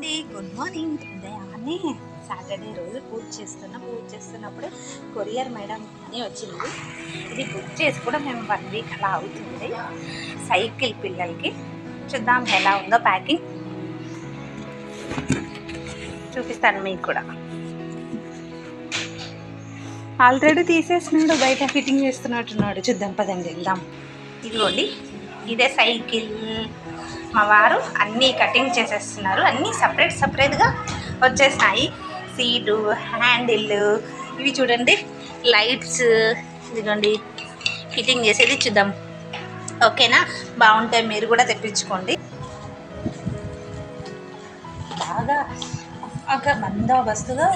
అండి. Good morning ఉదయాన్నే Saturday రోజు పూజ చేస్తున్న పూజ చేస్తున్నప్పుడు కొరియర్ మేడం అని వచ్చింది. ఇది బుక్ చేసి కూడా మేము వన్ వీక్ అలా అవుతుంది. సైకిల్ పిల్లలకి చూద్దాం ఎలా ఉందో ప్యాకింగ్ చూపిస్తాను మీకు కూడా. ఆల్రెడీ తీసేసినాడు బయట ఫిట్టింగ్ చేస్తున్నట్టున్నాడు. చూద్దాం పదండి వెళ్దాం. ఇదిగోండి. ఇదే సైకిల్ మా వారు అన్నీ కటింగ్ చేసేస్తున్నారు. అన్నీ సపరేట్ సపరేట్గా వచ్చేసినాయి సీటు హ్యాండిల్ ఇవి చూడండి. లైట్స్ ఇదిగోండి. ఫిట్టింగ్ చేసేది చూద్దాం. ఓకేనా? బాగుంటాయి. మీరు కూడా తెప్పించుకోండి. బాగా బాగా బందోబస్తుగా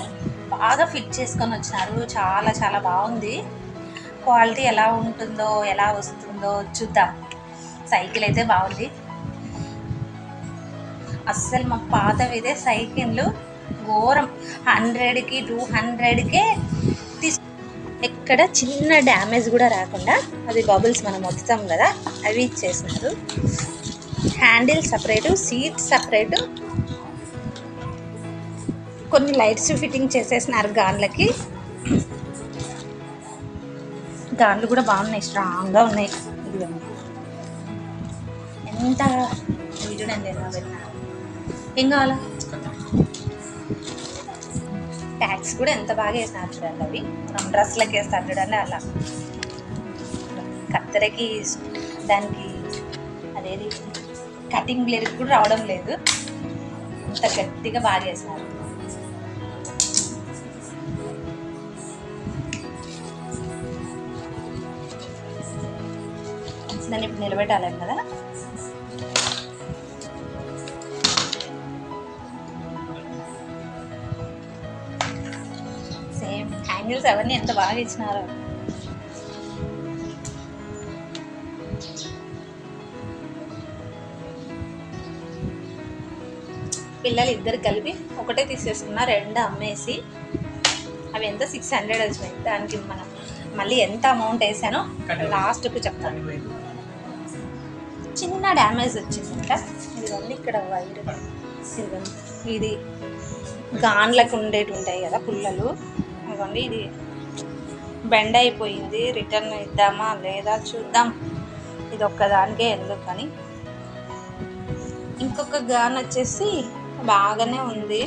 బాగా ఫిట్ చేసుకొని వచ్చినారు. చాలా చాలా బాగుంది. క్వాలిటీ ఎలా ఉంటుందో ఎలా వస్తుందో చూద్దాం. సైకిల్ అయితే బాగుంది. అస్సలు మా పాతవిదే సైకిళ్ళు ఘోరం. హండ్రెడ్కి టూ హండ్రెడ్కే తీసు ఎక్కడ చిన్న డ్యామేజ్ కూడా రాకుండా అది బబుల్స్ మనం మొత్తుతాం కదా అవి ఇచ్చేసినారు. Handle separate seat separate. కొన్ని లైట్స్ ఫిట్టింగ్ చేసేసినారు గాన్లకి. గాన్లు కూడా బాగున్నాయి స్ట్రాంగ్గా ఉన్నాయి. ఇదిగోండి ఇంత ఇవి చూడండి ఎలా పెట్టినారు ఏం కావాలా? ట్యాక్స్ కూడా ఎంత బాగా వేసినారు చూడండి అవి. మనం డ్రెస్లకి వేస్తారు చూడండి అలా. కత్తెరకి దానికి అదేది? కటింగ్ బ్లేడ్ కూడా రావడం లేదు. అంత గట్టిగా బాగా వేసినారు. దాన్ని ఇప్పుడు నిలబెట్టాలి కదా. సేమ్ హ్యాంగిల్స్ అవన్నీ ఎంత బాగా ఇచ్చినారో. పిల్లలు ఇద్దరు కలిపి ఒకటే తీసేసుకున్నా రెండు అమ్మేసి అవి ఎంత? సిక్స్ హండ్రెడ్ వచ్చినాయి. దానికి మనం మళ్ళీ ఎంత అమౌంట్ వేసానో లాస్ట్కు చెప్తాను చిన్న డ్యామేజ్ వచ్చిందంట ఇదిగోండి ఇక్కడ వైర్. ఇది గాన్లకు ఉండేటి ఉంటాయి కదా పుల్లలు. అనుకోండి ఇది బెండ్ అయిపోయింది. రిటర్న్ ఇద్దామా లేదా చూద్దాం. ఇది ఒక్కదానికే ఎందుకని. ఇంకొక గాన్ వచ్చేసి బాగానే ఉంది.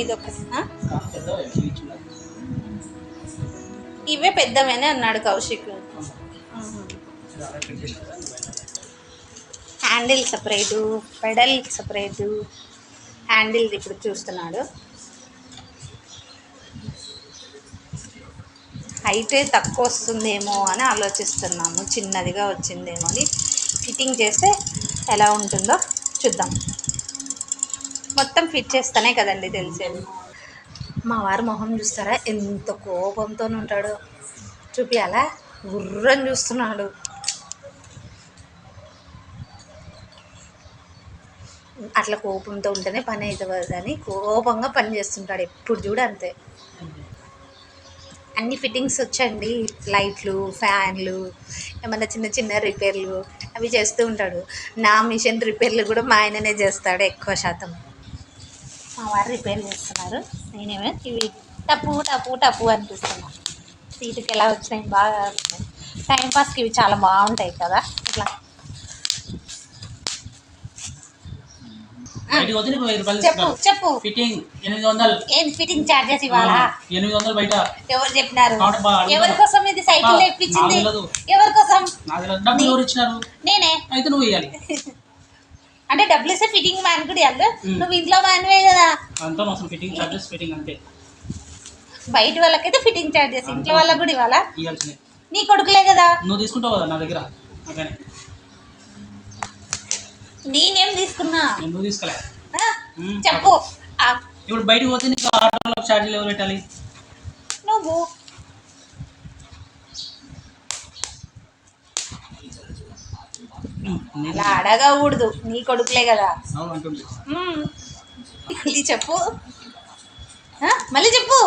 ఇది ఒక ఇవే పెద్దవేనే అన్నాడు Kaushik. Handle separate pedal separate handle ఇప్పుడు చూస్తున్నాడు. హైటే తక్కువ వస్తుందేమో అని ఆలోచిస్తున్నాము చిన్నదిగా వచ్చిందేమో అని. ఫిట్టింగ్ చేస్తే ఎలా ఉంటుందో చూద్దాం. మొత్తం ఫిట్ చేస్తానే కదండి తెలిసేది. మా వారు మొహం చూస్తారా? ఎంత కోపంతో ఉంటాడో. చూపియాలా? గుర్రం చూస్తున్నాడు. అట్లా కోపంతో ఉంటేనే పని అవుతుంది అని కోపంగా పని చేస్తుంటాడు. ఎప్పుడు చూడంతే అన్ని ఫిట్టింగ్స్ వచ్చండి. లైట్లు ఫ్యాన్లు ఏమన్నా చిన్న చిన్న రిపేర్లు అవి చేస్తూ ఉంటాడు. నా మిషన్ రిపేర్లు కూడా మా ఆయననే చేస్తాడు ఎక్కువ శాతం. మా వారు రిపేర్ చేస్తున్నారు. నేనేమో ఇవి టపు టపు టపు అనిపిస్తున్నా. సీటుకి ఎలా వచ్చినాయి బాగా టైంపాస్కి ఇవి చాలా బాగుంటాయి కదా. ఇట్లా బయటికి వదిలి వెయ్యి రూపాయలు చెప్పు ఫిట్టింగ్ ఎనిమిది వందలు. ఏం ఫిట్టింగ్ చార్జెస్ ఇవ్వాలా? ఎనిమిది వందలు బయట. ఎవరు చెప్పినారు. ఎవరి కోసం ఇది సైకిల్. ఎవరి కోసం? నాకు తెలియదు. డబ్బులు ఎవరు ఇచ్చినారు? నేనే. అయితే నువ్వు ఇవ్వాలి అంటే డబ్బులు ఇస్తే ఫిట్టింగ్ మ్యాన్ కూడా ఇవ్వాలి. నువ్వు ఇంట్లో మ్యాన్వే కదా. అంతా మొత్తం ఫిట్టింగ్ చార్జెస్ ఫిట్టింగ్ అంతే. బయట వాళ్ళకైతే ఫిట్టింగ్ చార్జెస్ ఇంట్లో వాళ్ళకి కూడా ఇవ్వాలా? నీ కొడుకులే కదా. నువ్వు తీసుకుంటావు కదా నా దగ్గర? నేనేం తీసుకున్నా? నేను నువ్వు తీసుకోలే చెప్పు. ఇప్పుడు బయటికి పోతే నీకు ఆటోలో ఛార్జీలు ఎవరు పెట్టాలి? నువ్వు. అలా అడగకూడదు. నీ కొడుకులే కదా. మళ్ళీ చెప్పు? మళ్ళీ చెప్పు.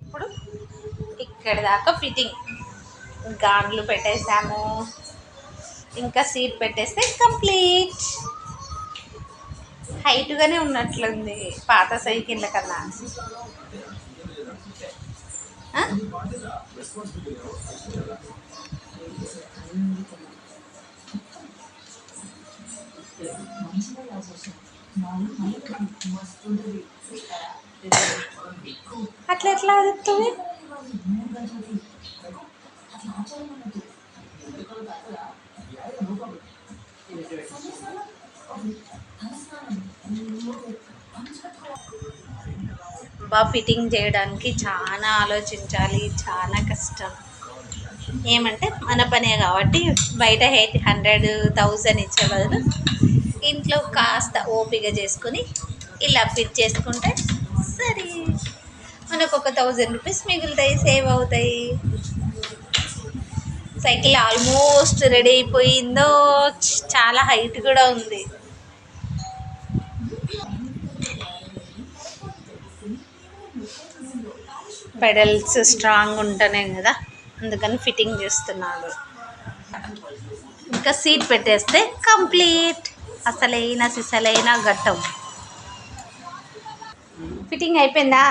ఇప్పుడు ఇక్కడ దాకా ఫిట్టింగ్ గాన్లు పెట్టేసాము. ఇంకా సీట్ పెట్టేస్తే కంప్లీట్ హైట్గానే ఉన్నట్లుంది. పాత సైకిళ్ళ కన్నా. అట్లా ఎట్లా అదుపుతుంది బా ఫిట్టింగ్ చేయడానికి చాలా ఆలోచించాలి చాలా కష్టం. ఏమంటే మన పనే కాబట్టి బయట ఎయిట్ హండ్రెడ్ థౌజండ్ ఇచ్చే బదులు ఇంట్లో కాస్త ఓపిక చేసుకుని ఇలా ఫిట్ చేసుకుంటే సరే. మనకు ఒక థౌజండ్ రూపీస్ మిగులుతాయి సేవ్ అవుతాయి. సైకిల్ ఆల్మోస్ట్ రెడీ అయిపోయిందో? చాలా హైట్ కూడా ఉంది. పెడల్స్ స్ట్రాంగ్ ఉంటేనే కదా అందుకని ఫిట్టింగ్ చేస్తున్నాడు. ఇంకా సీట్ పెట్టేస్తే కంప్లీట్. అసలైన సిసలైన ఘట్టం. ఫిట్టింగ్ అయిపోయిందా?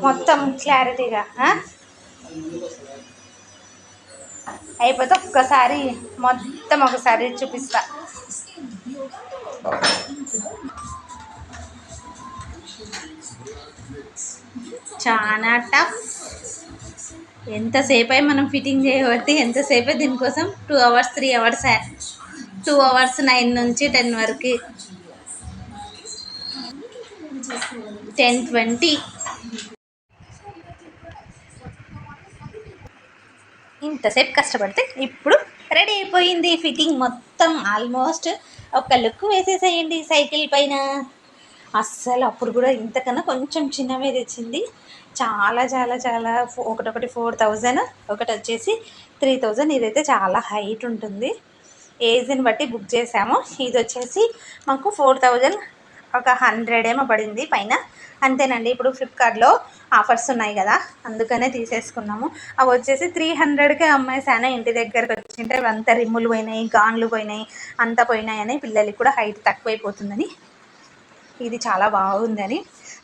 మొత్తం క్లారిటీగా అయిపోతే ఒక్కసారి మొత్తం ఒకసారి చూపిస్తా. చాలా టఫ్. ఎంతసేపు అయి మనం ఫిట్టింగ్ చేయబట్టి ఎంతసేపు అయి దీనికోసం two hours three hours two hours nine నుంచి టెన్ వరకు. Ten twenty. ఇంతసేపు కష్టపడితే ఇప్పుడు రెడీ అయిపోయింది. ఫిట్టింగ్ మొత్తం ఆల్మోస్ట్ ఒక లుక్ వేసేసేయండి సైకిల్ పైన. అస్సలు అప్పుడు కూడా ఇంతకన్నా కొంచెం చిన్నవే తెచ్చింది. చాలా చాలా చాలా ఒకటొకటి ఫోర్ థౌజండ్ ఒకటి వచ్చేసి త్రీ థౌజండ్. ఇదైతే చాలా హైట్ ఉంటుంది. ఏజ్ని బట్టి బుక్ చేసాము. ఇది వచ్చేసి మాకు ఫోర్ థౌజండ్ ఒక హండ్రెడ్ ఏమో పడింది పైన. అంతేనండి ఇప్పుడు ఫ్లిప్కార్ట్లో ఆఫర్స్ ఉన్నాయి కదా అందుకనే తీసేసుకున్నాము. అవి వచ్చేసి త్రీ హండ్రెడ్కే అమ్మేసాను ఇంటి దగ్గరకు వచ్చింటే అంత రిమ్ములు పోయినాయి గాన్లు పోయినాయి అంతా పోయినాయని పిల్లలకి కూడా హైట్ తక్కువైపోతుందని. ఇది చాలా బాగుందని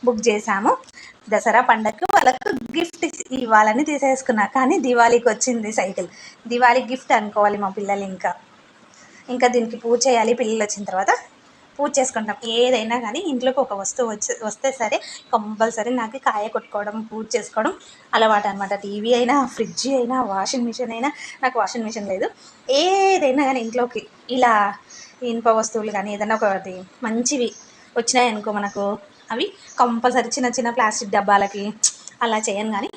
బుక్ చేశాము. దసరా పండగకి వాళ్ళకు గిఫ్ట్ ఇవ్వాలని తీసేసుకున్నా కానీ దివాళీకి వచ్చింది సైకిల్. దివాళీ గిఫ్ట్ అనుకోవాలి మా పిల్లలు ఇంకా. ఇంకా దీనికి పూజ చేయాలి పిల్లలు వచ్చిన తర్వాత. పూజ చేసుకుంటాం. ఏదైనా కానీ ఇంట్లోకి ఒక వస్తువు వచ్చి వస్తే సరే కంపల్సరీ నాకు కాయ కొట్టుకోవడం పూజ చేసుకోవడం అలవాటు అనమాట టీవీ అయినా ఫ్రిడ్జ్ అయినా వాషింగ్ మిషన్ అయినా నాకు వాషింగ్ మిషన్ లేదు. ఏదైనా కానీ ఇంట్లోకి ఇలా ఇనుప వస్తువులు కానీ ఏదైనా ఒకటి మంచివి వచ్చినాయనుకో మనకు అవి కంపల్సరీ చిన్న చిన్న ప్లాస్టిక్ డబ్బాలకి అలా చేయను కానీ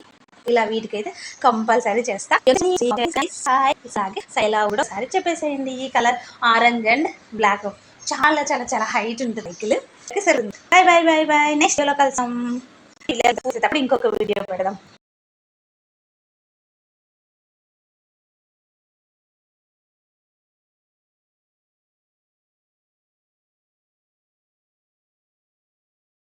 ఇలా వీటికైతే కంపల్సరీ చేస్తా. సైలా కూడా ఒకసారి చెప్పేసేయండి. ఈ కలర్ ఆరెంజ్ అండ్ బ్లాక్. చాలా చాలా చాలా హైట్ ఉంటుంది వెహికల్ సరే bye bye bye bye next వీడియోలో కలుసాం ఇంకొక వీడియో పెడదాం.